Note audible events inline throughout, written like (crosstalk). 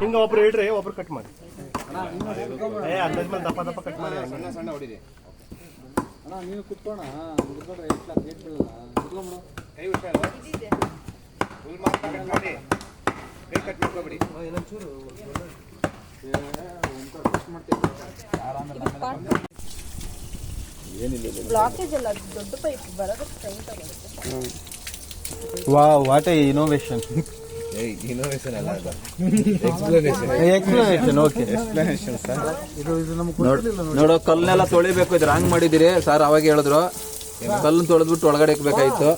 ಹಿಂಗ ಒಬ್ರು ಇಡ್ರಿ ಒಬ್ರು ಕಟ್ ಮಾಡಿ. ಏ ಅಂದಾಜ್ ಮೇಲೆ ದಪ್ಪ ದಪ್ಪ ಕಟ್ ಮಾಡಿ ಸಣ್ಣ ಸಣ್ಣ ಹೊಡಿರಿ ಅಣ್ಣ ನೀನು ಕುತ್ಕೋಣ ಕುತ್ಕೊಂಡ್ರೆ ಎಷ್ಟು ಗೇಟ್ ಬೀಳಲ್ಲ ಕುತ್ಕೊಂಬಿಡು ಕೈ ಹುಷಾರು ಫುಲ್ ಮಾತ್ರ ಕಟ್ ಮಾಡಿ ಕೈ ಕಟ್ ಮಾಡ್ಕೊಬೇಡಿ ಬ್ಲಾಕೇಜ್ ಅಲ್ಲ ದೊಡ್ಡ ಪೈಪ್ ಬರೋದಕ್ಕೆ ಟೈಮ್ ತಗೊಳುತ್ತೆ. ವಾ what a innovation explanation explanation okay explanation sir ಇದು ಇದು ಗೊತ್ತಿರಲಿಲ್ಲ ನೋಡಿ. ನೋಡೋ ಕಲ್ಲನ್ನೆಲ್ಲ ತೊಳಿಬೇಕು ಇದ್ರ ಹಂಗ್ ಮಾಡಿದಿರಿ ಸರ್ ಅವಾಗ ಹೇಳಿದ್ರು. ಕಲ್ಲು ತೊಳೆದ್ಬಿಟ್ಟು ಒಳಗಡೆ ಇಕ್ಬೇಕಾಯ್ತು.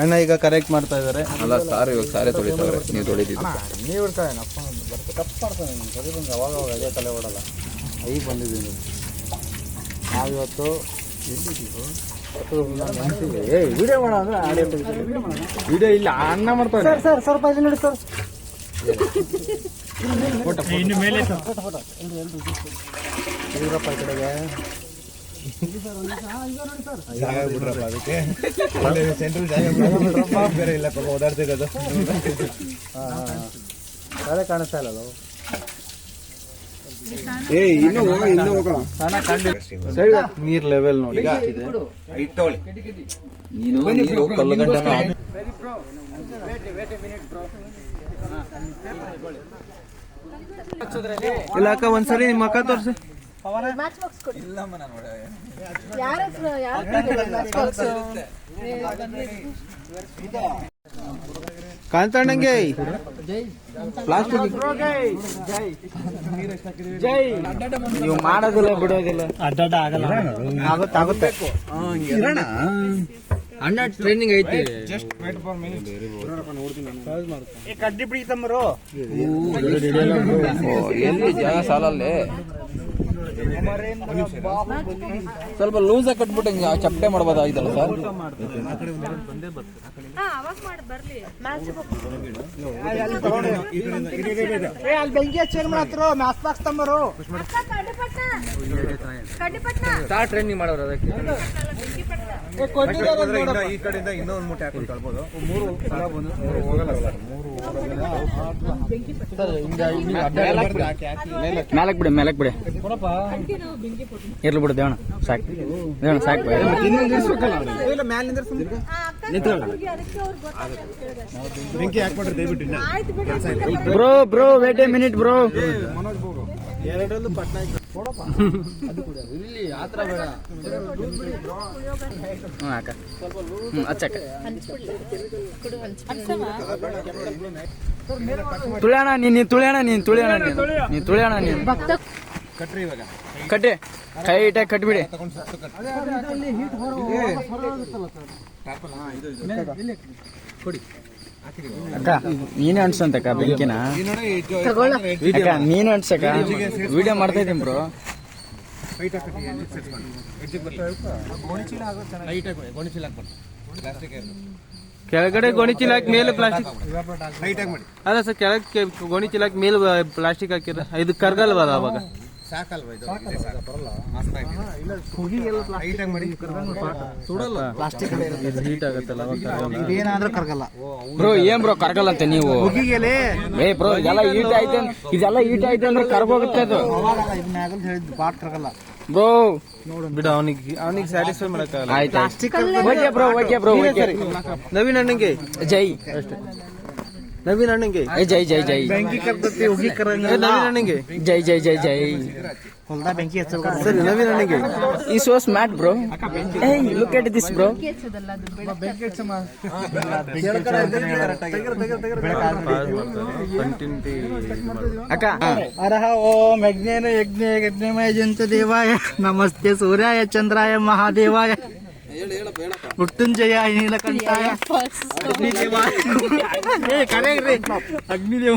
ಅಣ್ಣ ಈಗ ಕರೆಕ್ಟ್ ಮಾಡ್ತಾ ಇದಾರೆ. ಅಲ್ಲ ಸಾರ್ ಇವಾಗ ಸಾರೇ ತೊಳಿತಾವ್ರೆ. ನೀವು ತೊಳಿದಿದ್ದು. ನೀವು ಇರ್ತಾನೆ ಅಪ್ಪ ಬರ್ತಾ ತಪ್ಪು ಮಾಡ್ತಾನೆ ನೀನು ಸರಿ ಬಂದು ಅವಾಗ ಅವಾಗ ಅದೇ ತಲೆ ಓಡಲ್ಲ. ಈಗ ಬಂದಿದ್ದೀನಿ. ನಾವಿವತ್ತು ಎಲ್ಲಿದ್ದೀವಿ? ಏ ವಿಡಿಯೋ ಮಾಡೋ ಅಂದ್ರೆ ಆಡಿಯೋ ವಿಡಿಯೋ ಇಲ್ಲ ಅನ್ನ ಮಾಡ್ತಾರೆ ಸರ್ ಸರ್ ಸ್ವಲ್ಪ ನೋಡಿ ಸರ್. ಇನ್ನು ಮೇಲೆ. ಇವರಪ್ಪ ಈ ಕಡೆಗೆ. ಓಡಾಡ್ತಿರೋದು ಅದೇ ಕಾಣಿಸ್ತಾ ಇಲ್ಲ ನೀರ್ ಲೆವೆಲ್ ನೋಡಿ. ನೀರು ಕಲ್ಲು ಗಂಟೆ ಇಲ್ಲ ಅಕ್ಕ ಒಂದ್ಸರಿ ನಿಮ್ಮ ಅಕ್ಕ ತೋರ್ಸಿ. ಮ್ಯಾಚ್ ಬಾಕ್ಸ್ ಕೊಡಿ. ಯಾರ ಕಾಂತಣ್ಣಂಗೆ ಪ್ಲಾಸ್ಟಿಕ್. ನೀವು ಮಾಡೋದಿಲ್ಲ ಬಿಡೋದಿಲ್ಲ. ಅಡ್ಡಾಡ ಆಗಲ್ಲ. ಆಗುತ್ತೆ ಅಣ್ಣ ಟ್ರೈನಿಂಗ್ ಐತಿ. ಏ ಕಡ್ಡಿ ಬಿಡಿ ತಮ್ಮರು. ಎಲ್ಲಿ ಜಾಗ ಸಾಲಲ್ಲಿ? ಸ್ವಲ್ಪ ಲೂಸ್ ಆಗಿ ಕಟ್ಬಿಟ್ಟು ಹಿಂಗೆ ಚಪ್ಪಟೆ ಮಾಡ್ಬೋದಾಗಿದ್ದಲ್ಲ ಸರ್ ಹಾ ಅವಾಗ ಮಾಡಿ ಬರ್ಲಿ. ಮ್ಯಾಚ್ ಬಾಕ್ಸ್ ಏ ಅಲ್ಲಿ ಬೆಂಕಿ ಹಚ್ಚೇನ್ ಮಾಡತ್ರ ಮ್ಯಾಸ್ ಬಾಕ್ಸ್ ಸ್ಟಾರ್ ಟ್ರೈನಿಂಗ್ ಮಾಡೋರು ಅದಕ್ಕೆ. ಈ ಕಡೆಯಿಂದ ಇನ್ನೂ ಒಂದು ಮೂಟೆ ಹಾಕೊಂಡು ತಳ್ಬೋದು. ಮೂರು ಸಲ ಬಂದು ಹೋಗಲ್ಲ ಸರ್ ಮೂರು ಮೇಲಕ್ ಬಿಡಿ ಮೇಲಕ್ ಬಿಡಿ. ಇರ್ಲಿ ಬಿಡು ದೇವಣ ಸಾಕು. ದೇವಣ ಸಾಕು. ಗೊತ್ತಾಗುತ್ತೆ ಬೆಂಕಿ ಹಾಕ್ಬಿಟ್ರೆ ದಯವಿಟ್ಟು ಇನ್ನ. ಆಯ್ತು ಬಿಡಿ bro bro wait a minute bro. ಇಲ್ಲಿ ಆ ಥರ ಬೇಡ. ಹ್ಞೂ ಅಕ್ಕ. ಹ್ಞೂ ಹಚ್ಚಕ್ಕ ತುಳಿಯೋಣ ನೀನ್ ನೀನು ತುಳಿಯೋಣ ನೀನ್ ತುಳಿಯೋಣ ನೀನ್. ನೀನ್ ತುಳಿಯೋಣ ನೀನ್. ಕಟ್ರಿ ಇವಾಗ. ಕಟ್ಟಿ ಟೈಟಾಗಿ ಕಟ್ಬಿಡಿ. ಅಕ್ಕ ನೀನೇ ಅನ್ಸಂತಕ್ಕ ಬೆಂಕಿನ? ಅಕ್ಕ ನೀನು ಅನ್ಸಕ್ಕ? ವಿಡಿಯೋ ಮಾಡ್ತಾ ಇದ್ದೀನಿ ಬ್ರೋ ಕೆಳಗಡೆ ಗೋಣಿಚೀಲ ಹಾಕಿ ಗೋಣಿಚೀಲ ಗೋಣಿ ಚೀಲ ಮೇಲೆ ಪ್ಲಾಸ್ಟಿಕ್ ಅಲ್ಲ ಸರ್ ಕೆಳಗೆ ಗೋಣಿ ಚೀಲ ಹಾಕಿ ಮೇಲೆ ಪ್ಲಾಸ್ಟಿಕ್ ಹಾಕಿರ ಇದು ಕರ್ಗಲ್ವಲ್ಲ ಅವಾಗ? ಸಾಕಲ್ವಾ ಇದು? ಇದೇ ಸಾಕು. ಮಸ್ತ್ ಆಗಿದೆ ಹೈಟ್ ಆಗಿ ಮಾಡಿ ಸುಡಲ್ಲ. ಪ್ಲಾಸ್ಟಿಕ್ ಹೀಟ್ ಆಗುತ್ತಲ್ಲ ಏನಾದ್ರೂ ಕರ್ಗಲ್ಲ. ಬ್ರೋ ಏನ್ ಬ್ರೋ ಕರ್ಗಲ್ಲ ಅಂತ ನೀವು ಏ ಬ್ರೋ ಇದೆಲ್ಲ ಹೀಟ್ ಆಯ್ತು ಇದೆಲ್ಲ ಹೀಟ್ ಆಯ್ತು ಅಂದ್ರೆ ಕರ್ಗೋಗುತ್ತೆ ಅದು. ಹೇಳಿದ್ದು ಬಾಟ್ ಕರ್ಗಲ್ಲ. ಬ್ರೋ. ಬಿಡ ಅವನಿಗೆ ಅವನಿಗೆ ಸ್ಯಾಟಿಸ್ಫೈ ಮಾಡಕ್ಕಾಗಲ್ಲ. ಆಯ್ತು okay bro okay bro okay. Naveen ಅಣ್ಣಂಗೆ. ಜೈ. ನವೀನ್ ಅಣ್ಣಂಗೆ ಏ ಜೈ ಜೈ ಜೈ ಬೆಂಕಿ ಕರ್ತತಿ ಹೋಗಿ ಕರಂಗ ನವೀನ್ ಅಣ್ಣಂಗೆ ಜೈ ಜೈ ಜೈ ಜೈ ಹೊಲ್ದ ಬೆಂಕಿ ಹಚ್ಚ ಸರಿ ನವೀನ್ ಅಣ್ಣಂಗೆ ಈ ಸೋ ಸ್ಮಾರ್ಟ್ ಬ್ರೋ ಏ ಲುಕ್ ಎಟ್ ದಿಸ್ ಬ್ರೋ ಹಚ್ಚೋದಲ್ಲ ಅದು ಬೆಳಕು ಅಕ್ಕ. ಅರಹ ಓಂ ಯಜ್ಞೇನ ಯಜ್ಞ ಯಜ್ಞಮಯ ಜಂತ ದೇವಾಯ. ನಮಸ್ತೆ ಸೂರ್ಯಾಯ ಚಂದ್ರಾಯ ಮಹಾದೇವಾಯ. ಮೃತ್ಯುಂಜಯ ನೀಲಕಂಠಾಯ ಅಗ್ನಿದೇವಾಯ ಏ ಕರೆಗ್ರಿ ಅಗ್ನಿದೇವ.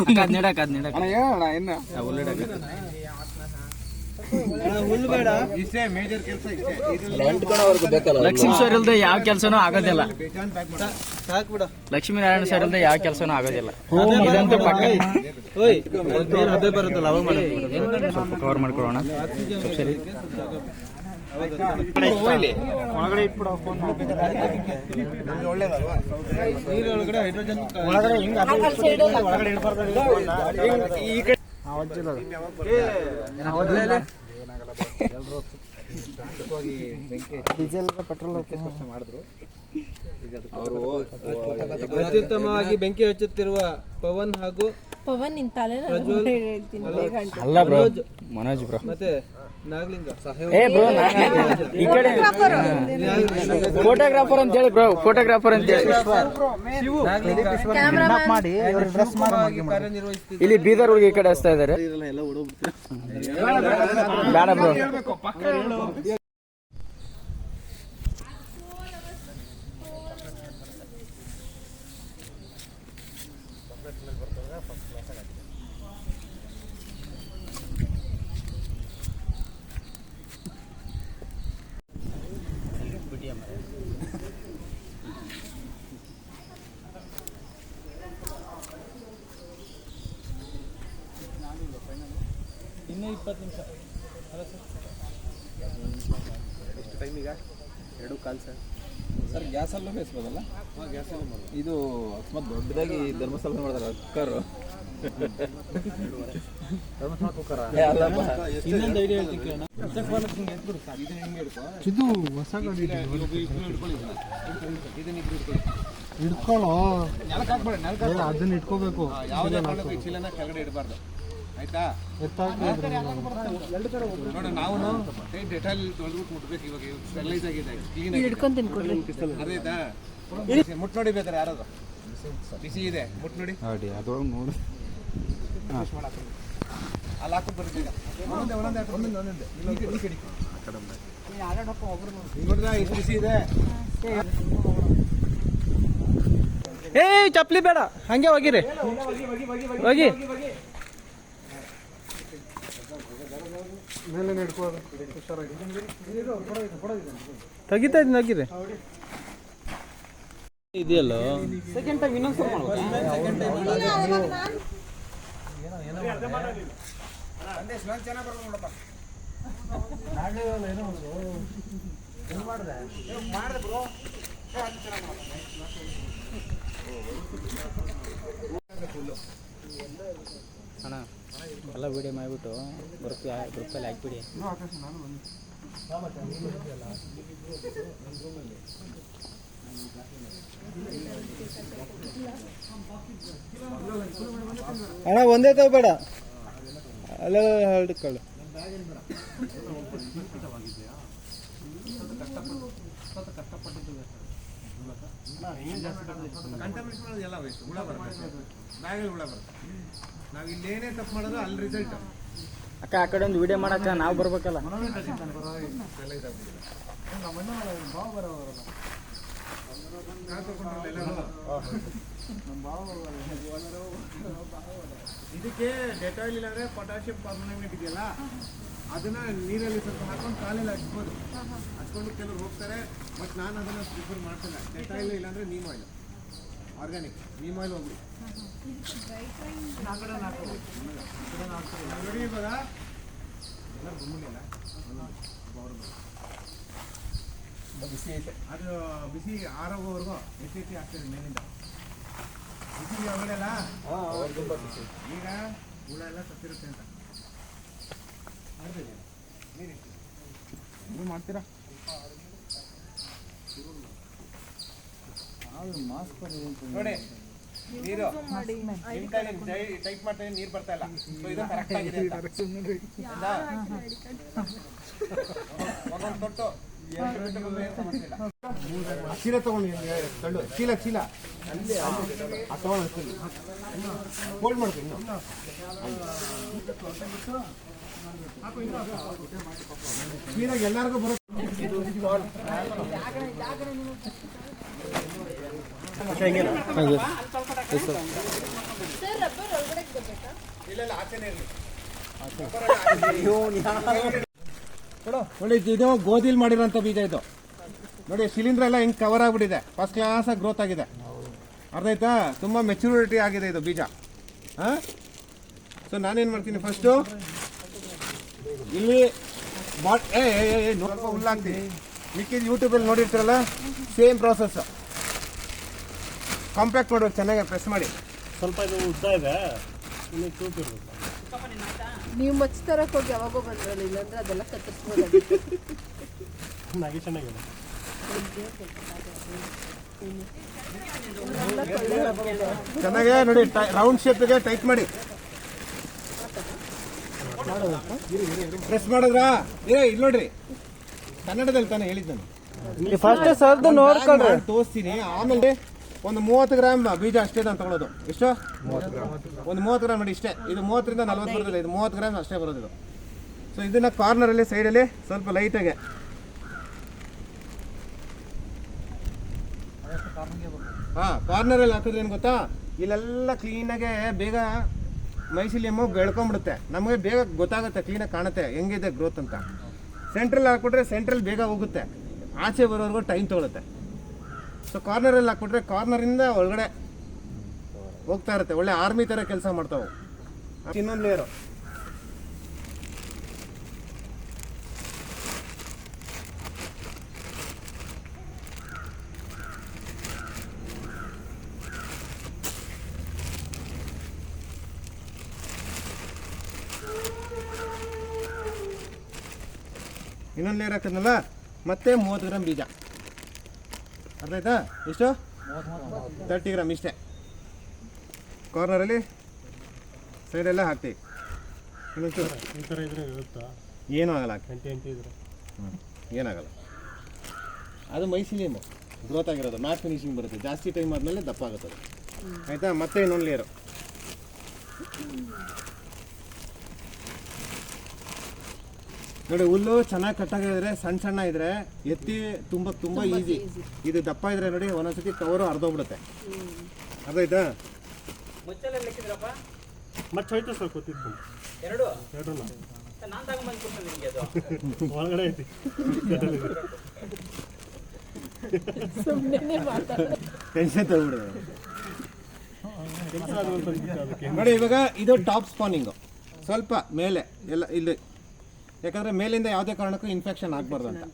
ಲಕ್ಷ್ಮೀ ಸರ್ ಇಲ್ದೆ ಯಾವ ಕೆಲ್ಸನೂ ಆಗೋದಿಲ್ಲ. ಸಾಕ್ ಬಿಡ. ಲಕ್ಷ್ಮೀ ನಾರಾಯಣ ಸರ್ ಇಲ್ದೆ ಯಾವ ಕೆಲ್ಸನೂ ಆಗೋದಿಲ್ಲ. ಇದಂತೂ ಪಕ್ಕ. ಸ್ವಲ್ಪ ಕವರ್ ಮಾಡ್ಕೊಳ್ಳೋಣ ಸರಿ. ಒಳಗಡೆ ಒಳ್ಳೇದಲ್ವಾ ನೀರು ಒಳಗಡೆ ಹೈಡ್ರೋಜನ್ ಒಳಗಡೆ ಹಿಂಗ ಒಳಗಡೆ ಇಡ್ಬಾರ್ದು ಈ ಕಡೆ ಡೀಸೆಲ್ ಪೆಟ್ರೋಲ್ ಅತ್ಯುತ್ತಮವಾಗಿ ಬೆಂಕಿ ಹಚ್ಚುತ್ತಿರುವ ಪವನ್ ಹಾಗೂ ಪವನ್ ನಿನ್ ತಲೆ ಹೇಳ್ತೀನಿ ಬೇಗ ಅಂತ. ಅಲ್ಲ ಬ್ರೋ. ಮನೋಜ್ ಬ್ರೋ. ಮತ್ತೆ ನಾಗಲಿಂಗ ಏ ಬ್ರೋ ಈ ಕಡೆ ಫೋಟೋಗ್ರಾಫರ್ ಅಂತ ಹೇಳಿ ಬ್ರೋ ಫೋಟೋಗ್ರಾಫರ್ ಅಂತ ಹೇಳಿ ಕ್ಯಾಮ್ರಾಮನ್ ಮಾಡಿ ಡ್ರೆಸ್ ಮಾಡಿ ಇಲ್ಲಿ ಬೀದರ್ ಹುಡುಗಿ ಈ ಕಡೆ ಹಚ್ತಾ ಇದಾರೆ ಎಲ್ಲ ನಿಮಿಷ. ಅಲ್ಲ ಸರ್. ಎಷ್ಟು ಟೈಮ್ ಈಗ? ಎರಡು ಕಾಲು ಸರ್. ಸರ್ ಗ್ಯಾಸ್ ಅಲ್ಲೂ ಬೇಯಿಸ್ಬೋದಲ್ಲ? ಇದು ಅಕಸ್ಮಾತ್ ದೊಡ್ಡದಾಗಿ ಧರ್ಮಸ್ಥಳ ಮಾಡಿದಾರೆ ಕುಕ್ಕರ್ ಇನ್ನೊಂದು ಐಡಿಯಾ ಹೇಳ್ತೀನಿ ಇದು ಹೊಸ ಗಾಡಿ ಇಟ್ಕೊಳ್ಳೋ ಅದನ್ನ ಇಟ್ಕೋಬೇಕು. ಯಾವ್ದೇ ಕಾರಣಕ್ಕೂ ಈ ಚೀಲನ ಕೆಳಗಡೆ ಇಡಬಾರ್ದು. ಆಯ್ತಾ? ನೋಡ ನಾವು ಡೆಟಾಲ್ ತೊಳೆದ್ಬಿಟ್ಟು ಮುಟ್ಬೇಕು ಇವಾಗ ಸ್ಟೆರಿಲೈಸ್ ಆಗಿದೆ ಕ್ಲೀನ್ ಹಿಡ್ಕೊಂತೀನಿ ಕೊಡ್ರಿ ಅದೇತಾ? ಮುಟ್ ನೋಡಿ ಬೇಕಾರೆ ಯಾರಾದ್ರು ಬಿಸಿ ಇದೆ ಮುಟ್ ನೋಡಿ. ನೋಡಿ ಅಲ್ಲಿ ಬರ್ತೀಗ ಈ ಕಡೆ- ಕಡೆ. ಎಷ್ಟು ಬಿಸಿ ಇದೆ. ಏ ಚಪ್ಲಿ ಬೇಡ. ಹಂಗೆ ಹೋಗಿರಿ. ಹೋಗಿ. ಮೇಲೆ ಹಿಡ್ಕೋದು ಹುಷಾರಾಗಿ. ತೆಗಿತಾ ಇದ್ದೀನಿ ಇದೆಯಲ್ಲ? ಅಣ್ಣ ವಿಡಿಯೋ ಮಾಡಿಬಿಟ್ಟು ಗ್ರೂಪ್ ಗ್ರೂಪಲ್ಲಿ ಹಾಕ್ಬಿಡಿ. ಅಣ್ಣ, ಒಂದೇ ತಗೋಬೇಡ ಅಲ್ಲ ಹಿಡ್ಕೊಳ್ಳು ಕಂಟಮಿನೇಷನ್ ಮಾಡೋದು ಎಲ್ಲ ವೇಸ್ಟ್ ಹುಳ ಬರುತ್ತೆ. ಬ್ಯಾಗಲ್ಲಿ ಹುಳ ಬರುತ್ತೆ. ನಾವು ಇಲ್ಲೇನೇ ತಪ್ಪು ಮಾಡೋದು ಅಲ್ಲಿ ರಿಸಲ್ಟ್ ಅಕ್ಕ ಆ ಕಡೆ ಒಂದು ವಿಡಿಯೋ ಮಾಡಕ್ಕ ನಾವು ಬರ್ಬೇಕಲ್ಲ? ಇದಕ್ಕೆ ಡೆಟಾಯಿಲ್ ಇಲ್ಲಾಂದ್ರೆ ಪೊಟ್ಯಾಷಿಯಂ ಪರ್ಮನೆಂಟ್ ಇದೆಯಲ್ಲ ಅದನ್ನ ನೀರಲ್ಲಿ ಸ್ವಲ್ಪ ಹಾಕೊಂಡು ಕಾಲಿಲ್ಲ ಹಚ್ಬೋದು. ಹಚ್ಕೊಂಡು ಕೆಲವ್ರು ಹೋಗ್ತಾರೆ ಬಟ್ ನಾನು ಅದನ್ನ ಪ್ರಿಫರ್ ಮಾಡ್ತೇನೆ. ಡೆಟಾಯಿಲ್ ಇಲ್ಲಾಂದ್ರೆ ನೀವು ಆಯಿಲ್ ಆರ್ಗ್ಯಾನಿಕ್ ನೀಮ್ ಆಯಿಲ್ ಹೋಗ್ಬಿಡಿ. ನೋಡಿ ಇವಾಗ ಬಿಸಿ ಐತೆ. ಅದು ಬಿಸಿ ಆರೋಗೋವರೆಗೂ ಎತ್ತಿ ಎತ್ತಿ ಹಾಕ್ತೀರಿ ಮೇಲಿಂದ. ಬಿಸಿ ಒಳಗಡೆಲ್ಲ ಈಗ ಹುಳ ಎಲ್ಲ ಸತ್ತಿರುತ್ತೆ ಅಂತ. ನೀವು ಮಾಡ್ತೀರಾ? ನೋಡಿ ನೀರು. ಟೈಪ್ ಮಾಡ್ತಾ ನೀರು ಬರ್ತಾ ಇಲ್ಲ. ಸೊ ಇದು ಕರೆಕ್ಟ್ ಆಗಿದೆ? ಒಂದೊಂದು ತೊಟ್ಟು. ಚೀಲ ತಗೊಂಡು ತಳ್ಳು. ಚೀಲ ಚೀಲ. ಅಲ್ಲಿ ತಗೊಂಡು ಹೋಲ್ಡ್ ಮಾಡ್ತೀನಿ. ಕ್ಲೀನಾಗಿ ಎಲ್ಲರಿಗೂ ಬರುತ್ತೆ ಸರ್ ರಬ್ಬರ್ ಒಳಗಡೆ ಬರ್ಬೇಕಾ ಇಲ್ಲ ಇಲ್ಲ ಆಚೆನೇ ಇರಲಿ ನೋಡಿ ಇದು ಗೋಧಿಲ್ ಮಾಡಿರೋಂಥ ಬೀಜ ಇದು. ನೋಡಿ ಸಿಲಿಂಡರ್ ಎಲ್ಲ ಹಿಂಗೆ ಕವರ್ ಆಗ್ಬಿಟ್ಟಿದೆ. ಫಸ್ಟ್ ಕ್ಲಾಸ್ ಆಗಿ ಗ್ರೋತ್ ಆಗಿದೆ. ಅರ್ಧ ಆಯ್ತಾ? ತುಂಬ ಮೆಚುರಿಟಿ ಆಗಿದೆ ಇದು ಬೀಜ. ಸೊ ನಾನೇನು ಮಾಡ್ತೀನಿ ಫಸ್ಟು ಇಲ್ಲಿ ಬಾಟ್ ಏ ಏ, ಹುಲ್ಲಾಗ್ತೀನಿ ಮಿಕ್ಕಿದ ಯೂಟ್ಯೂಬಲ್ಲಿ ನೋಡಿರ್ತೀರಲ್ಲ? ಸೇಮ್ ಪ್ರಾಸೆಸ್ ಕಾಂಪ್ಯಾಕ್ಟ್ ಮಾಡಿ ಚೆನ್ನಾಗಿ ಪ್ರೆಸ್ ಮಾಡಿ. ಸ್ವಲ್ಪ ಇದು ಉದ್ದ ಇದೆ. ಇನ್ನು ಚೂಪ್ ಇರ್ಬೇಕು. ನೀವು ಮಚ್ಚ ತರಕ್ಕೆ ಹೋಗಿ ಯಾವಾಗೋ ಬಂದ್ರಲ್ಲ ಇಲ್ಲಾಂದ್ರೆ ಅದೆಲ್ಲ ಕತ್ತರಿಸ್ಬೋದಾಗಿತ್ತು. (laughs) ನಾಗಿ ಚೆನ್ನಾಗಿದೆ. ಚೆನ್ನಾಗಿ ನೋಡಿ ರೌಂಡ್ ಶೇಪ್ಗೆ ಟೈಟ್ ಮಾಡಿ. ಪ್ರೆಸ್ ಮಾಡಿದ್ರಾ? ಏ ಇಲ್ಲಿ ನೋಡ್ರಿ. ಕನ್ನಡದಲ್ಲಿ ತಾನೇ ಹೇಳಿದ್ದಾನೆ ಫಸ್ಟ್ ಸರ್ದು ನೋಡ್ಕೊಂಡ್ರೆ ತೋರಿಸ್ತೀನಿ. ಆಮೇಲೆ ಒಂದು ಮೂವತ್ತು ಗ್ರಾಮ್ ಬೀಜ ಅಷ್ಟೇ ನಾನು ತಗೊಳ್ಳೋದು. ಎಷ್ಟು? ಒಂದು ಮೂವತ್ತು ಗ್ರಾಮ್ ನೋಡಿ ಇಷ್ಟೇ. ಇದು ಮೂವತ್ತರಿಂದ ನಲ್ವತ್ತು ಬರೋದಿಲ್ಲ. ಇದು ಮೂವತ್ತು ಗ್ರಾಮ್ ಅಷ್ಟೇ ಬರೋದು ಇದು. ಸೊ ಇದನ್ನ ಕಾರ್ನರಲ್ಲಿ ಸೈಡಲ್ಲಿ ಸ್ವಲ್ಪ ಲೈಟಾಗೆ ಹಾ ಕಾರ್ನರಲ್ಲಿ ಹಾಕಿದ್ರೆ ಏನು ಗೊತ್ತಾ? ಇಲ್ಲೆಲ್ಲ ಕ್ಲೀನಾಗೆ ಬೇಗ ಮೈಸಿಲಿಯಮ್ಮು ಬೆಳ್ಕೊಂಬಿಡುತ್ತೆ ನಮಗೆ ಬೇಗ ಗೊತ್ತಾಗುತ್ತೆ ಕ್ಲೀನಾಗಿ ಕಾಣುತ್ತೆ. ಹೆಂಗಿದೆ ಗ್ರೋತ್ ಅಂತ. ಸೆಂಟ್ರಲ್ ಹಾಕ್ಬಿಟ್ರೆ ಸೆಂಟ್ರಲ್ ಬೇಗ ಹೋಗುತ್ತೆ. ಆಚೆ ಬರೋವರೆಗೂ ಟೈಮ್ ತೊಗೊಳುತ್ತೆ. ಸೊ ಕಾರ್ನರಲ್ಲಿ ಹಾಕ್ಬಿಟ್ರೆ ಕಾರ್ನರಿಂದ ಒಳಗಡೆ ಹೋಗ್ತಾ ಇರುತ್ತೆ. ಒಳ್ಳೆ ಆರ್ಮಿ ಥರ ಕೆಲಸ ಮಾಡ್ತಾವೆ. ಇನ್ನೊಂದು ಲೇಯರು ಇನ್ನೊಂದು ಲೇಯರ್ ಹಾಕಿದ್ನಲ್ಲ? ಮತ್ತೆ ಮೂವತ್ತು ಗ್ರಾಮ್ ಬೀಜ. ಅರ್ಥ ಆಯ್ತಾ? ಎಷ್ಟು? ತರ್ಟಿ ಗ್ರಾಮ್ ಇಷ್ಟೇ. ಕಾರ್ನರಲ್ಲಿ ಸೈಡೆಲ್ಲ ಹಾಕ್ತೀವಿ ಏನು ಆಗಲ್ಲ ಏನಾಗಲ್ಲ ಅದು ಮೈಸಿಲಿಯಮ್ಮು ಗ್ರೋತ್ ಆಗಿರೋದು. ಮ್ಯಾಟ್ ಫಿನಿಶಿಂಗ್ ಬರುತ್ತೆ. ಜಾಸ್ತಿ ಟೈಮ್ ಆದಮೇಲೆ ದಪ್ಪ ಆಗುತ್ತೆ ಅದು ಆಯಿತಾ? ಮತ್ತೆ ಇನ್ನೊಂದು ಲೇಯರು ನೋಡಿ ಹುಲ್ಲು ಚೆನ್ನಾಗಿ ಕಟ್ಟಾಗಿದ್ರೆ ಸಣ್ಣ ಸಣ್ಣ ಇದ್ರೆ ಎತ್ತಿ ತುಂಬ ತುಂಬ ಈಸಿ ಇದು ದಪ್ಪ ಇದ್ರೆ ನೋಡಿ ಒಂದೊಂದ್ಸತಿ ಕವರು ಅರ್ಧೋಗ್ಬಿಡುತ್ತೆ ಅರ್ಧ ಆಯ್ತಾ ಮತ್ತೆ ಹೋಯ್ತು ಸರ್ ಕೂತಿದ್ದು ಎರಡು? ಎರಡು (laughs) ಒಳಗಡೆ ಐತಿ. ಸುಮ್ಮನೆ ಮಾತಾಡೋದು ಟೆನ್ಷನ್ ಅದಕ್ಕೆ ನೋಡಿ ಇವಾಗ ಇದು ಟಾಪ್ ಸ್ಪಾನಿಂಗು ಸ್ವಲ್ಪ ಮೇಲೆ ಎಲ್ಲ ಇಲ್ಲಿ ಯಾಕಂದ್ರೆ ಮೇಲಿಂದ ಯಾವುದೇ ಕಾರಣಕ್ಕೂ ಇನ್ಫೆಕ್ಷನ್ ಆಗಬಾರ್ದು ಅಂತ.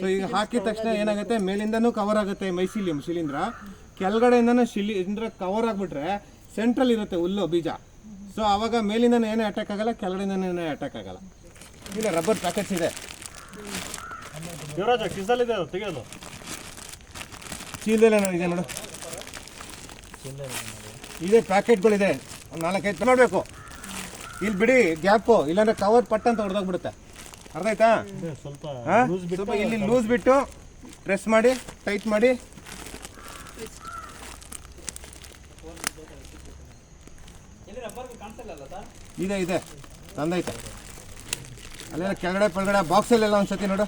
ಸೊ ಈಗ ಹಾಕಿದ ತಕ್ಷಣ ಏನಾಗುತ್ತೆ? ಮೇಲಿಂದನೂ ಕವರ್ ಆಗುತ್ತೆ ಮೈಸಿಲಿಯಂ ಶಿಲೀಂಧ್ರ. ಕೆಳಗಡೆಯಿಂದನೂ ಶಿಲೀಂಧ್ರ ಕವರ್ ಆಗಿಬಿಟ್ರೆ ಸೆಂಟ್ರಲ್ ಇರುತ್ತೆ ಹುಲ್ಲು ಬೀಜ. ಸೊ ಅವಾಗ ಮೇಲಿಂದನೂ ಏನೇ ಅಟ್ಯಾಕ್ ಆಗಲ್ಲ ಕೆಳಗಡೆಯಿಂದನೂ ಏನೇ ಅಟ್ಯಾಕ್ ಆಗಲ್ಲ. ಇಲ್ಲ ರಬ್ಬರ್ ಪ್ಯಾಕೆಟ್ಸ್ ಇದೆ. ದೇವರಾಜ ಕಿಸಲ್ಲಿದೆ ಅದು ತೆಗೆಯೋದು. ಚೀಲದಲ್ಲ ಇದೆ ನೋಡು. ಇದೆ ಪ್ಯಾಕೆಟ್ಗಳಿದೆ ಒಂದು ನಾಲ್ಕೈದು ನೋಡಬೇಕು. ಇಲ್ಲಿ ಬಿಡಿ ಗ್ಯಾಪು ಇಲ್ಲಾಂದ್ರೆ ಕವರ್ ಪಟ್ ಅಂತ ಹೊಡೆದೋಗ್ಬಿಡುತ್ತೆ. ಅರ್ಥ ಆಯ್ತಾ? ಸ್ವಲ್ಪ ಲೂಸ್ ಬಿಟ್ಟು ಸ್ವಲ್ಪ ಇಲ್ಲಿ ಲೂಸ್ ಬಿಟ್ಟು ಪ್ರೆಸ್ ಮಾಡಿ ಟೈಟ್ ಮಾಡಿ. ಇದೆ ಇದೆ. ತಂದೈತೆ. ಅಲ್ಲೆಲ್ಲ ಕೆಳಗಡೆ ಪಳಗಡೆ ಬಾಕ್ಸಲ್ಲೆಲ್ಲ ಒಂದ್ಸತಿ ನೋಡು.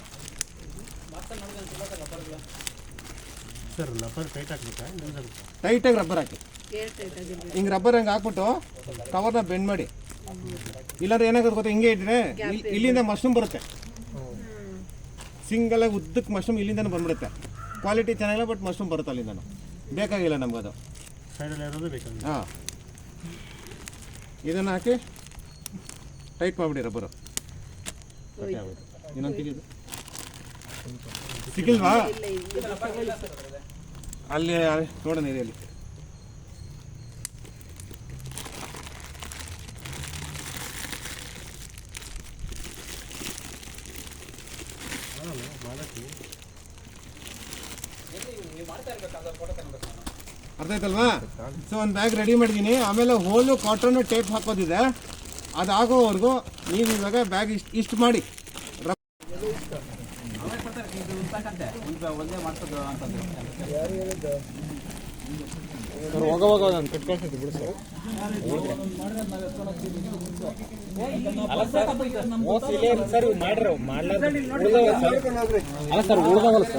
ಸರ್ ಲಬ್ಬರ್ ಟೈಟ್ ಹಾಕ್ಬೇಕಾ ಟೈಟಾಗಿ ರಬ್ಬರ್ ಹಾಕಿ. ಹಿಂಗೆ ರಬ್ಬರ್ ಹಂಗೆ ಹಾಕ್ಬಿಟ್ಟು ಕವರ್ನ ಬೆಂಡ್ ಮಾಡಿ. ಇಲ್ಲಾಂದ್ರೆ ಏನಾಗುತ್ತೆ ಗೊತ್ತಾ? ಹಿಂಗೆ ಇಟ್ಟರೆ ಇಲ್- ಇಲ್ಲಿಂದ ಮಶ್ರೂಮ್ ಬರುತ್ತೆ. ಸಿಂಗಲ್ ಆಗಿ ಉದ್ದಕ್ಕೆ ಮಶ್ರೂಮ್ ಇಲ್ಲಿಂದನೂ ಬಂದ್ಬಿಡುತ್ತೆ. ಕ್ವಾಲಿಟಿ ಚೆನ್ನಾಗಿಲ್ಲ ಬಟ್ ಮಶ್ರೂಮ್ ಬರುತ್ತೆ ಅಲ್ಲಿಂದ ಬೇಕಾಗಿಲ್ಲ ನಮ್ಗೆ ಅದು. ಹಾಂ. ಇದನ್ನು ಹಾಕಿ ಟೈಟ್ ಮಾಡಿಬಿಡಿ ರಬ್ಬರು ಇನ್ನೊಂದು ತೆಗೆದು ಸಿಗಿಲ್ವಾ ಅಲ್ಲಿ ನೋಡೋಣ ಇದೆ ಅಲ್ಲಿ. ಅರ್ಥ ಆಯ್ತಲ್ವಾ ಸೊ ಒಂದು ಬ್ಯಾಗ್ ರೆಡಿ ಮಾಡಿದ್ದೀನಿ ಆಮೇಲೆ ಹೋಲು ಕಾಟನ್ ಟೇಪ್ ಹಾಕೋದಿದೆ. ಅದಾಗೋವರೆಗೂ ನೀವು ಇವಾಗ ಬ್ಯಾಗ್ ಇಷ್ಟು ಇಷ್ಟು ಮಾಡಿ. ಇಲ್ಲ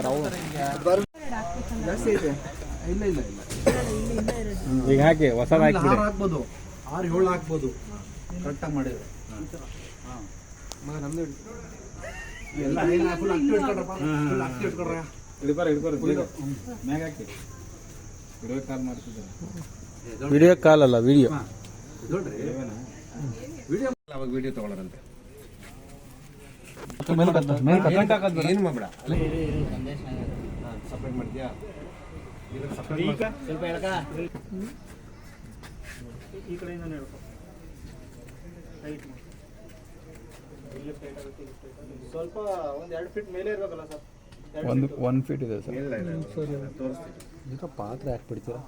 ಅವು ಈಗ ಹಾಕಿ ಹೊಸದು ಹಾಕಿ ಆರು ಹಾಕ್ಬೋದು ಆರು ಏಳು ಹಾಕ್ಬೋದು. ಕರೆಕ್ಟಾಗಿ ಮಾಡಿದ್ರೆ. ಎಲ್ಲ ಫುಲ್ ಫುಲ್ ಇಟ್ಕೊಳ್ರ ಹಿಡ್ಬಾರ ಹಿಡ್ಬಾರ ಮ್ಯಾಗ ಹಾಕಿ. ವಿಡಿಯೋ ಕಾಲ್ ಮಾಡ್ತಿದ್ದಾರೆ. ವಿಡಿಯೋ ಕಾಲ್ ಅಲ್ಲ ವಿಡಿಯೋ ನೋಡ್ರಿ ಅವಾಗ ವಿಡಿಯೋ ತಗೊಳ್ಳೋರಂತೆ ಮೇಲೆ ಏನು ಮಾಡ್ಬೇಡ. ಸಪ್ರೇಟ್ ಸ್ವಲ್ಪ ಒಂದ್ ಎರಡು ಫೀಟ್ ಮೇಲೆ ಇರಬೇಕಲ್ಲ ಸರ್ ಒಂದು ಒನ್ ಫೀಟ್ ಇದೆ ಸರ್ ಇಲ್ಲ ಇಲ್ಲ ತೋರಿಸ್ತೀನಿ. ಈಗ ಪಾತ್ರೆ ಹಾಕ್ಬಿಡ್ತೀರಾ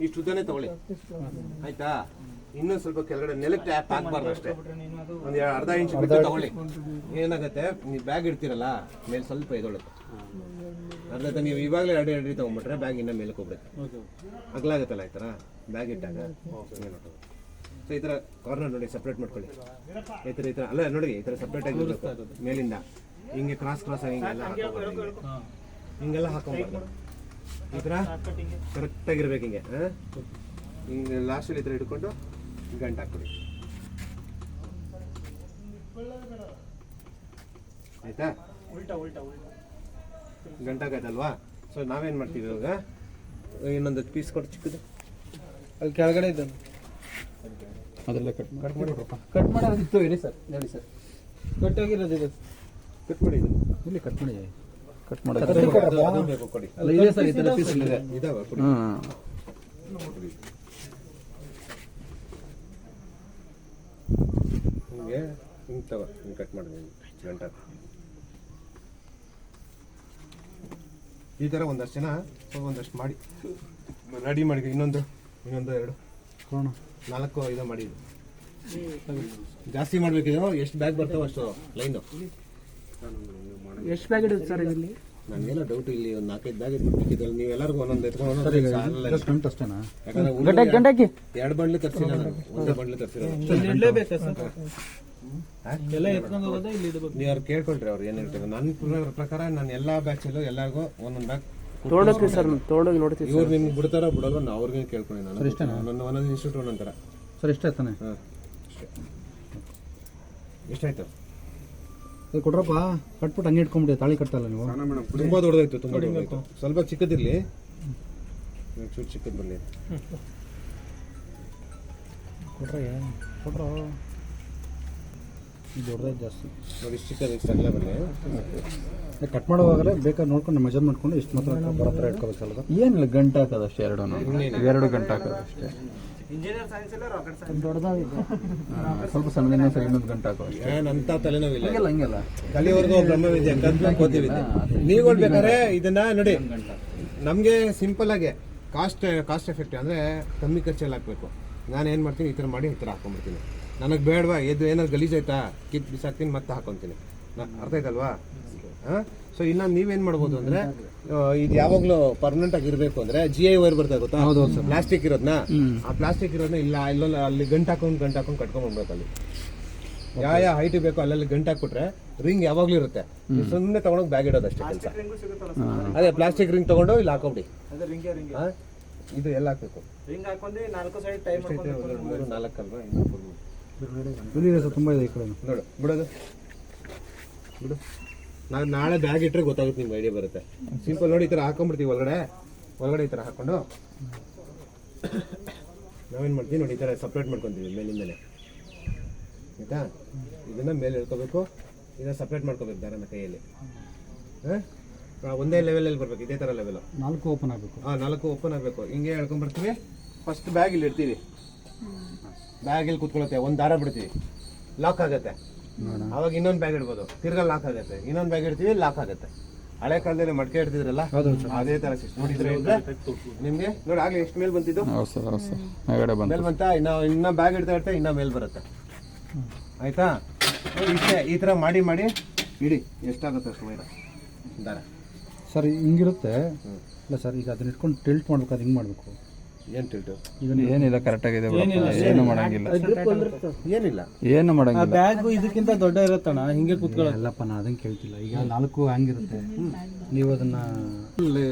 ಇಷ್ಟು ಉದ್ದನೇ ತಗೊಳ್ಳಿ. ಆಯ್ತಾ? ಇನ್ನೂ ಸ್ವಲ್ಪ ಕೆಳಗಡೆ ನೆಲಕ್ಕೆ ಟ್ಯಾಪ್ ಹಾಕ್ಬಾರ್ದು ಅಷ್ಟೇ. ಒಂದು ಅರ್ಧ ಇಂಚ್ ಬಿಟ್ಟು ತಗೊಳ್ಳಿ. ಏನಾಗುತ್ತೆ ನೀವು ಬ್ಯಾಗ್ ಇಡ್ತೀರಲ್ಲ ಮೇಲೆ ಸ್ವಲ್ಪ ಇದೊಳಗೆ ಅರ್ಧ ನೀವು ಇವಾಗಲೇ ಎರಡು ಎರಡು ತೊಗೊಂಬಿಟ್ರೆ ಬ್ಯಾಗ್ ಇನ್ನೂ ಮೇಲೆ ಹೋಗ್ಬಿಡುತ್ತೆ. ಅಗಲಾಗುತ್ತಲ್ಲ ಈ ಥರ ಬ್ಯಾಗ್ ಇಟ್ಟಾಗ? ಸೊ ಈ ಥರ ಕಾರ್ನರ್ ನೋಡಿ ಸಪ್ರೇಟ್ ಮಾಡ್ಕೊಳ್ಳಿ. ಈ ಥರ ಈ ಥರ ಅಲ್ಲ ನೋಡಿ ಈ ಥರ ಸಪ್ರೇಟ್ ಆಗಿ ಇರ್ಬೇಕು. ಮೇಲಿಂದ. ಹಿಂಗೆ ಕ್ರಾಸ್ ಕ್ರಾಸ್ ಆಗಿ ಹಿಂಗೆಲ್ಲ ಹಾಕೋಬಾರ್ದು. ಹಿಂಗೆಲ್ಲ ಹಾಕೊಂಬಾರ್ದು. ಈ ಥರ ಕರೆಕ್ಟಾಗಿರ್ಬೇಕು ಹಿಂಗೆ. ಹಾಂ? ಹಿಂಗೆ ಲಾಸ್ಟಲ್ಲಿ ಈ ಥರ ಹಿಡ್ಕೊಂಡು ಗಂಟು ಹಾಕ್ಬಿಡಿ ಆಯ್ತಾ? ಉಲ್ಟಾ ಉಲ್ಟಾ ಉಲ್ಟಾ. ಗಂಟಾಗತ್ತಲ್ವಾ ಸೊ ನಾವೇನು ಮಾಡ್ತೀವಿ ಇವಾಗ? ಇನ್ನೊಂದು ಪೀಸ್ ಕೊಟ್ಟು ಚಿಕ್ಕದು. ಅಲ್ಲಿ ಕೆಳಗಡೆ ಇದ್ದಾನೆ ಅದೆಲ್ಲ ಕಟ್ ಕಟ್ ಮಾಡಿ ಕಟ್ ಮಾಡೋದಿತ್ತು. ಹೇಳಿ ಸರ್ ಹೇಳಿ ಸರ್. ಕಟ್ಟೋಗಿರೋದು ಇದು. ಕಟ್ ಮಾಡಿ ಇದು. ಇಲ್ಲಿ ಕಟ್ ಮಾಡಿ? ಕಟ್ ಮಾಡೋದು. ಬೇಕು ಕೊಡಿ ಅಲ್ಲ ಇದೆ ಸರ್ ಈ ಥರ ಪೀಸ್ ಇದೆ ಇದಾವ ಕೊಡಿ. ಹಿಂಗೆ ಹಿಂಗೆ ತಗೋ ಹಿಂಗೆ ಕಟ್ ಮಾಡಿ ಗಂಟ ಈ ಥರ ಒಂದಷ್ಟು ಜನ ಒಂದಷ್ಟು ಮಾಡಿ. ರೆಡಿ ಮಾಡಿ, ಇನ್ನೊಂದು ಇನ್ನೊಂದು ಎರಡು, ನಾಲ್ಕು ಇದು ಮಾಡಿ. ಜಾಸ್ತಿ ಮಾಡಬೇಕಿದ್ರು ಎಷ್ಟು ಬ್ಯಾಗ್ ಬರ್ತಾವೆ ಅಷ್ಟು ಲೈನು ಎಷ್ಟು ಬ್ಯಾಗ್ ಇಡುತ್ತೆ ಸರ್ ಇಲ್ಲಿ ನನಗೆಲ್ಲ ಡೌಟ್ ಇಲ್ಲಿ ಒಂದು ನಾಲ್ಕೈದು ಬ್ಯಾಗ್ ಎಲ್ಲರಿಗೂ ಒಂದೊಂದು ಎತ್ಕೊಂಡು ಒಂದೊಂದು ಅಷ್ಟೇನಾ? ಯಾಕಂದ್ರೆ ಎರಡು ಬಂಡ್ಲಿ ತರಿಸಿಲ್ಲ ನಾನು. ಒಂದೇ ಬಂಡ್ಲಿ ನೀವು ಅವ್ರು ಕೇಳ್ಕೊಳ್ರಿ ಅವ್ರು ಏನು ಹೇಳ್ತಾರೆ ನನ್ನ ಪ್ರಕಾರ ನಾನು ಎಲ್ಲಾ ಬ್ಯಾಚಲ್ಲೂ ಎಲ್ಲರಿಗೂ ಒಂದೊಂದು ಬ್ಯಾಗ್ ಸರ್ ನೋಡ್ತೀವಿ ಇವ್ರು ನಿಮ್ಗೆ ಬಿಡ್ತಾರೋ ಬಿಡೋಲ್ಲ ನಾ ಅವ್ರಿಗೆ ಕೇಳ್ಕೊಳ್ಳಿ ನಾನು ಒಂದೊಂದು ಒಂದೊಂದು ಇನ್ಸ್ಟಿಟ್ಯೂಟ್ ಒಂದೊಂಥರ ಸರ್ ಇಷ್ಟ ಆಯ್ತಾನೆ ಹಾಂ. ಎಷ್ಟಾಯ್ತು ಏ, ಕೊಡ್ರಪ್ಪ ಕಟ್ಬಿಟ್ಟು ಹಂಗೆ ಇಟ್ಕೊಂಬಿಡಿ ತಾಳಿ ಕಟ್ತಲ್ಲ ನೀವು. ತುಂಬಾ ದೊಡ್ಡದಾಯ್ತು ತುಂಬಾ ದೊಡ್ಡದಾಯ್ತು. ಸ್ವಲ್ಪ ಚಿಕ್ಕದಿರ್ಲಿ. ಚೂರು ಚಿಕ್ಕದ್ ಬರಲಿ. ಕೊಡ್ರಿ ಕೊಡ್ರ. ದೊಡ್ಡದಾಯ್ತು ಜಾಸ್ತಿ. ನೋಡಿ ಇಷ್ಟು ಚಿಕ್ಕದು ಇಷ್ಟು ಕಟ್ ಮಾಡುವಾಗಲೇ ಬೇಕಾದ್ರೆ ನೋಡ್ಕೊಂಡು ಮೆಜರ್ ಮಾಡ್ಕೊಂಡು ಇಷ್ಟು ಮಾತ್ರ ಬರೋ ಥರ ಇಟ್ಕೋಬೇಕಲ್ಲ ಏನಿಲ್ಲ ಗಂಟೆ ಹಾಕದಷ್ಟೇ ಅಷ್ಟೇ ಎರಡು ಎರಡು ಗಂಟೆ ಹಾಕೋದು ಅಷ್ಟೇ. ಇಂಜಿನಿಯರ್ ಸೈನ್ಸ್ ಇಲ್ಲ ರಾಕೆಟ್ ಸೈನ್ಸ್ (laughs) ಹಾ, ಸ್ವಲ್ಪ ಸಣ್ಣ ಇನ್ನೊಂದು ಸರಿ ಇನ್ನೊಂದು ಗಂಟೆ ಹಾಕೋ ಏನಂತ ತಲೆನೋವಿಲ್ಲ. ಹಂಗಿಲ್ಲ ಹಂಗೆಲ್ಲ. ಕಲಿಯವರೆಗೂ ಬ್ರಹ್ಮವಿದ್ಯೆ ಕೋತಿವಿದ್ಯೆ ನೀವುಗಳು ಬೇಕಾದ್ರೆ ಇದನ್ನ ನೋಡಿ ನಮಗೆ ಸಿಂಪಲ್ ಆಗಿ ಕಾಸ್ಟ್ ಕಾಸ್ಟ್ ಎಫೆಕ್ಟ್ ಅಂದ್ರೆ ಕಮ್ಮಿ ಖರ್ಚಲ್ಲಿ ಹಾಕ್ಬೇಕು. ನಾನು ಏನು ಮಾಡ್ತೀನಿ ಈ ಥರ ಮಾಡಿ ಈ ಥರ ಹಾಕೊಂಡ್ಬಿಡ್ತೀನಿ. ನನಗೆ ಬೇಡವಾ ಎದ್ದು ಏನಾದ್ರು ಗಲೀಜಾಯ್ತಾ ಕಿತ್ ಬಿಸಾಕ್ತೀನಿ ಮತ್ತೆ ಹಾಕೊತೀನಿ. ನ- ಅರ್ಥ ಆಯ್ತಲ್ವಾ? ಹಾಂ? ಸೊ ಇನ್ನು ನೀವೇನ್ ಮಾಡ್ಬೋದು ಅಂದ್ರೆ ಇದು ಯಾವಾಗಲೂ ಪರ್ಮನೆಂಟ್ ಆಗಿ ಇರಬೇಕು ಅಂದ್ರೆ ಜಿ ಐ ವೈರ್ ಬರ್ತಾ ಗೊತ್ತಾ? ಪ್ಲಾಸ್ಟಿಕ್ ಇರೋದ್ನ? ಆ ಪ್ಲಾಸ್ಟಿಕ್ ಇರೋದನ್ನ ಇಲ್ಲ ಇಲ್ಲೊಂದು ಅಲ್ಲಿ ಗಂಟು ಹಾಕೊಂಡು ಗಂಟು ಹಾಕೊಂಡು ಕಟ್ಕೊಂಡ್ಬರ್ಬೇಕು ಅಲ್ಲಿ. ಯಾವ ಯಾವ ಹೈಟ್ ಬೇಕು ಅಲ್ಲಲ್ಲಿ ಗಂಟು ಹಾಕ್ಬಿಟ್ರೆ ರಿಂಗ್ ಯಾವಾಗ್ಲೂ ಇರುತ್ತೆ. ಸುಮ್ಮನೆ ತಗೊಂಡೋಗಿ ಬ್ಯಾಗ್ ಇಡೋದು ಅಷ್ಟೇ ಕೆಲಸ. ರಿಂಗು ಸಿಗುತ್ತಲ್ಲ ಅದೇ ಪ್ಲಾಸ್ಟಿಕ್ ರಿಂಗ್ ತಗೊಂಡು ಇಲ್ಲಿ ಹಾಕೊಬಿಡಿ. ಅದೇ ರಿಂಗೆ ರಿಂಗೆ ಆ? ಇದು ಎಲ್ಲ ಹಾಕ್ಬೇಕು. ರಿಂಗ್ ಹಾಕೊಂಡು ನಾಲ್ಕು ಸೈಡ್ ಟೈಮ್ ಎಷ್ಟೈತೆ? ಇಲ್ಲಿ ಸರ್ ತುಂಬ ಇದೆ ಈ ಕಡೆ ನೋಡು ಬಿಡೋದು. ಬಿಡು. ನಾನು ನಾಳೆ ಬ್ಯಾಗ್ ಇಟ್ಟರೆ ಗೊತ್ತಾಗುತ್ತೆ ನಿಮ್ಗೆ ಐಡಿಯಾ ಬರುತ್ತೆ. ಸಿಂಪಲ್ ನೋಡಿ ಈ ಥರ ಹಾಕೊಂಡ್ಬಿಡ್ತೀವಿ ಒಳಗಡೆ. ಒಳಗಡೆ ಈ ಥರ ಹಾಕ್ಕೊಂಡು ನಾವೇನು ಮಾಡ್ತೀವಿ ನೋಡಿ ಈ ಥರ ಸಪ್ರೇಟ್ ಮಾಡ್ಕೊತೀವಿ ಮೇಲಿಂದಲೇ ಆಯ್ತಾ? ಇದನ್ನ ಮೇಲೆ ಹೇಳ್ಕೋಬೇಕು ಇದನ್ನ ಸಪ್ರೇಟ್ ಮಾಡ್ಕೋಬೇಕು ದಾರನ ಕೈಯಲ್ಲಿ. ಹಾಂ? ಒಂದೇ ಲೆವೆಲಲ್ಲಿ ಬರಬೇಕು ಇದೇ ಥರ ಲೆವೆಲು ನಾಲ್ಕು ಓಪನ್ ಆಗಬೇಕು. ಹಾಂ ನಾಲ್ಕು ಓಪನ್ ಆಗಬೇಕು. ಹಿಂಗೆ ಹೇಳ್ಕೊಂಬರ್ತೀವಿ ಫಸ್ಟ್ ಬ್ಯಾಗ್ ಇಲ್ಲಿ ಇಡ್ತೀವಿ. ಬ್ಯಾಗಲ್ಲಿ ಕುತ್ಕೊಳುತ್ತೆ ಒಂದು ದಾರ ಬಿಡ್ತೀವಿ. ಲಾಕ್ ಆಗುತ್ತೆ. ಅವಾಗ ಇನ್ನೊಂದು ಬ್ಯಾಗ್ ಇಡ್ಬೋದು. ತಿರ್ಗಾ ಲಾಕ್ ಆಗುತ್ತೆ. ಇನ್ನೊಂದು ಬ್ಯಾಗ್ ಇಡ್ತೀವಿ ಲಾಕ್ ಆಗುತ್ತೆ. ಹಳೆ ಕಾಲದಲ್ಲಿ ಮಡಕೆ ಇಡ್ತಿದ್ರಲ್ಲ ಅದೇ ತರ ನೋಡಿದ್ರೆ ನಿಮ್ಗೆ? ನೋಡಿ ಆಗ್ಲಿ ಎಷ್ಟು ಮೇಲ್ ಬಂತಿದ್ದು? ಹೌದು ಸರ್ ಸರ್. ಮೇಲ್ಗಡೆ ಬಂತು. ಮೇಲ್ ಬಂತ? ಇನ್ನ ಇನ್ನ ಬ್ಯಾಗ್ ಇಡ್ತಾ ಇರ್ತಾ ಇನ್ನ ಮೇಲ್ ಬರುತ್ತೆ. ಆಯ್ತಾ? ಇಷ್ಟೇ. ಈ ತರ ಮಾಡಿ ಮಾಡಿ ಇಡಿ. ಎಷ್ಟಾಗುತ್ತೆ ಅಷ್ಟು ವೈರ ದಾರ. ಸರ್ ಹಿಂಗಿರುತ್ತೆ. ಇಲ್ಲ ಸರ್ ಈಗ ಅದನ್ನ ಇಟ್ಕೊಂಡು ಟಿಲ್ಟ್ ಮಾಡ್ಬೇಕಾದ್ರೆ ಹಿಂಗೆ ಮಾಡಬೇಕು. ಏನ್ ಏನಿಲ್ಲ ಕರೆಕ್ಟ್ ಆಗಿದೆ ಏನು ಮಾಡಂಗಿಲ್ಲ. ಏನಿಲ್ಲ. ಏನು ಮಾಡಂಗಿಲ್ಲ. ಬ್ಯಾಗ್ ಇದಕ್ಕಿಂತ ದೊಡ್ಡ ಇರುತ್ತಣ್ಣ ಹಿಂಗೆ ಕುತ್ಕೊಳ್ಳೋ ಅಲ್ಲಪ್ಪ ನಾ ಅದನ್ನ ಕೇಳ್ತಿಲ್ಲ. ಈಗ ನಾಲ್ಕು ಹಂಗಿರುತ್ತೆ ನೀವು ಅದನ್ನ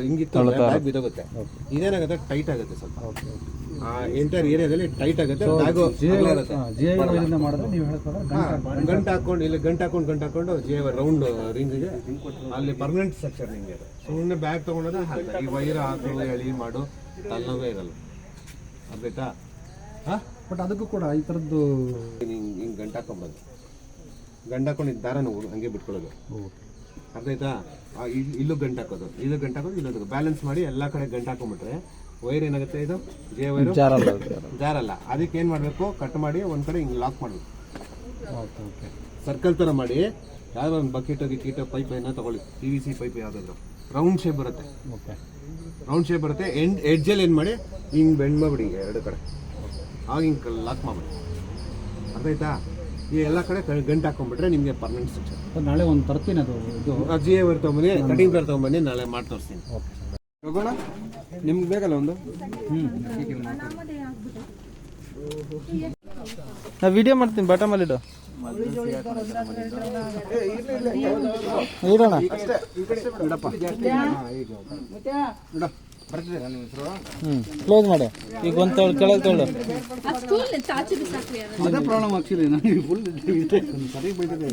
ಹಿಂಗಿತ್ತು ಬ್ಯಾಗ್ ಬಿದ್ದೋಗುತ್ತೆ. ಇದೇನಾಗುತ್ತೆ? ಟೈಟ್ ಆಗುತ್ತೆ ಸ್ವಲ್ಪ. ಎಂಟರ್ ಏರಿಯಾದಲ್ಲಿ ಟೈಟ್ ಆಗುತ್ತೆ ಬ್ಯಾಗು ಮಾಡಿದ್ರೆ ನೀವು ಹೇಳ್ತಾರೆ ಗಂಟು ಹಾಕೊಂಡು ಇಲ್ಲಿ ಗಂಟು ಹಾಕೊಂಡು ಗಂಟು ಹಾಕೊಂಡು ಜೇ ರೌಂಡ್ ರಿಂಗಿಗೆ ಅಲ್ಲಿ ಪರ್ಮನೆಂಟ್ ಸ್ಟ್ರಕ್ಚರ್ ನಿಮಗೆ ಸುಮ್ಮನೆ ಬ್ಯಾಗ್ ತಗೊಂಡೋದ್ರೆ ಈ ವೈರ್ ಹಾಕು ಎಳಿ ಮಾಡು ತಲ್ಲವೇ ಇರಲ್ಲ. ಅರ್ಧಾಯ್ತಾ ಹಾಂ? ಬಟ್ ಅದಕ್ಕೂ ಕೂಡ ಈ ಥರದ್ದು ಹಿಂಗೆ ಹಿಂಗೆ ಗಂಟು ಹಾಕೊಂಬಂದು ಗಂಟು ಹಾಕೊಂಡು ಇದು ದಾರನ ಉ- ಹಂಗೆ ಬಿಟ್ಕೊಳ್ಳೋದು. ಅರ್ಧಾಯ್ತಾ ಇಲ್ಲಿ ಇಲ್- ಇಲ್ಲೂ ಗಂಟು ಹಾಕೋದು. ಇಲ್ಲೂ ಗಂಟು ಹಾಕೋದು ಇಲ್ಲೊಂದು ಬ್ಯಾಲೆನ್ಸ್ ಮಾಡಿ ಎಲ್ಲ ಕಡೆ ಗಂಟು ಹಾಕೊಂಡ್ಬಿಟ್ರೆ ವೈರ್ ಏನಾಗುತ್ತೆ ಇದು? ಜೇ ವೈರ್? ಜಾರಲ್ಲ ಜಾರಲ್ಲ. ಅದಕ್ಕೆ ಏನು ಮಾಡಬೇಕು? ಕಟ್ ಮಾಡಿ ಒಂದು ಕಡೆ ಹಿಂಗೆ ಲಾಕ್ ಮಾಡಬೇಕು. Okay okay. ಸರ್ಕಲ್ ಥರ ಮಾಡಿ ಯಾವ್ದೋ ಒಂದು ಬಕೆಟ್ ಕೀಟ ಪೈಪ್ ಏನೋ ತಗೊಳ್ಳಿ. ಪಿ ವಿ ಸಿ ಪೈಪ್ ಯಾವುದಾದ್ರು. ರೌಂಡ್ ಶೇಪ್ ಬರುತ್ತೆ. ಓಕೆ. ರೌಂಡ್ ಶೇಪ್ ಬರುತ್ತೆ. ಎಂಡ್ ಎಡ್ಜಲ್ಲಿ ಏನು ಮಾಡಿ ಹಿಂಗೆ ಬೆಂಡ್ ಮಾಡಿಬಿಡಿ ಹಿಂಗೆ ಎರಡು ಕಡೆ. ಆಗ ಹಿಂಗೆ ಲಾಕ್ ಮಾಡಿಬಿಡಿ. ಅರ್ಥ ಆಯ್ತಾ? ಈ ಎಲ್ಲ ಕಡೆ ಕ- ಗಂಟು ಹಾಕೊಂಡ್ಬಿಟ್ರೆ ನಿಮಗೆ ಪರ್ಮನೆಂಟ್ ಸ್ಟ್ರಕ್ಚರ್ ಸರ್ ನಾಳೆ ಒಂದು ತರ್ತೀನಿ ಅದು ಇದು. ಅಜ್ಜಿ ಎ ವರ್ ತೊಗೊಂಬನ್ನಿ ಕಟಿಂಗ್ ತೊಗೊಂಬನ್ನಿ ನಾಳೆ ಮಾಡಿ ತೋರಿಸ್ತೀನಿ. ಹೋಗೋಣ? ನಿಮ್ಗೆ ಬೇಕಲ್ಲ ಒಂದು? ನಾ ವಿಡಿಯೋ ಮಾಡ್ತೀನಿ ಬಾಟಮಲ್ಲಿ ಇಡು. ಇಡೋಣ ಹ್ಞೂ ಕ್ಲೋಸ್ ಮಾಡಿ. ಈಗ ಒಂದು ತೊಳು ಕೆಳಗೆ ಅದೇ ಪ್ರಾಬ್ಲಮ್ ಆಗ್ತಿದೆ ನನಗೆ ಫುಲ್ ಸರಿ ಬೈದಿದೆ